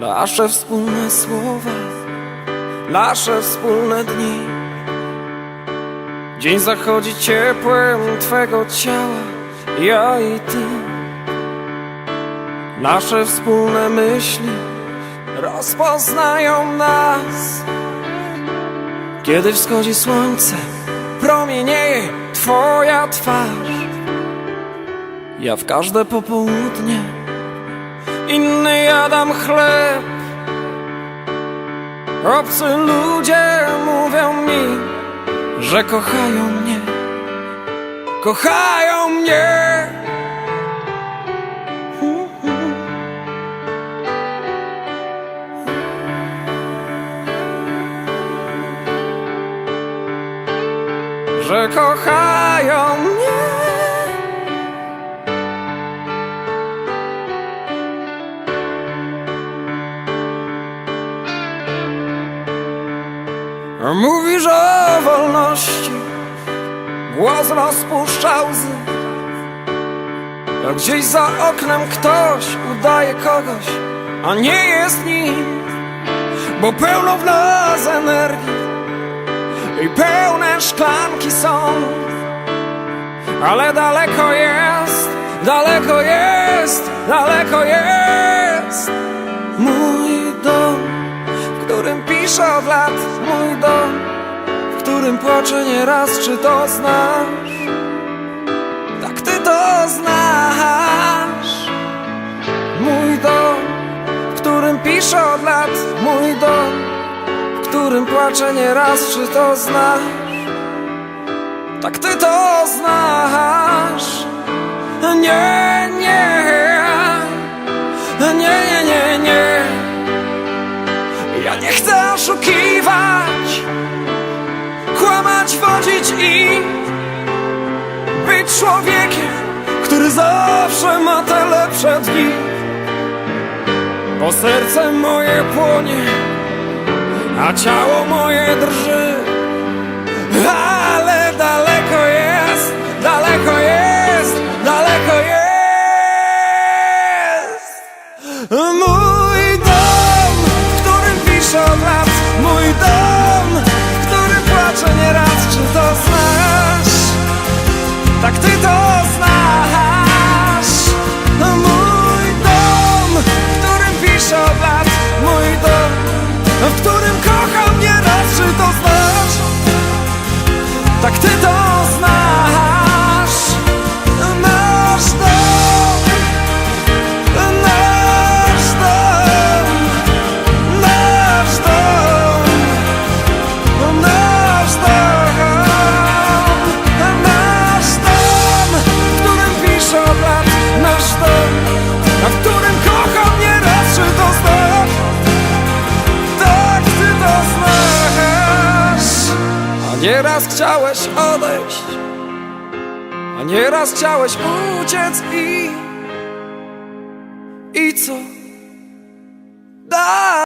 Nasze wspólne słowa, nasze wspólne dni. Dzień zachodzi ciepłem Twego ciała, ja i Ty. Nasze wspólne myśli rozpoznają nas. Kiedy wschodzi słońce, promienieje Twoja twarz. Ja w każde popołudnie inny jadam chleb. Obcy ludzie mówią mi, że kochają mnie, kochają mnie. Że kochają Mówisz o wolności, głos rozpuszcza łzy. A gdzieś za oknem ktoś udaje kogoś, a nie jest nim, bo pełno w nas energii i pełne szklanki są. Ale daleko jest, daleko jest, daleko jest mój dom piszę od lat mój dom, w którym płaczę nieraz, czy to znasz? Tak ty to znasz. Mój dom, w którym piszę od lat mój dom, w którym płaczę nieraz, czy to znasz? Tak ty to znasz. Nie, i być człowiekiem, który zawsze ma te lepsze dni. Bo serce moje płonie, a ciało moje drży. Tak ty to nieraz chciałeś odejść, a nieraz chciałeś uciec i i co? Da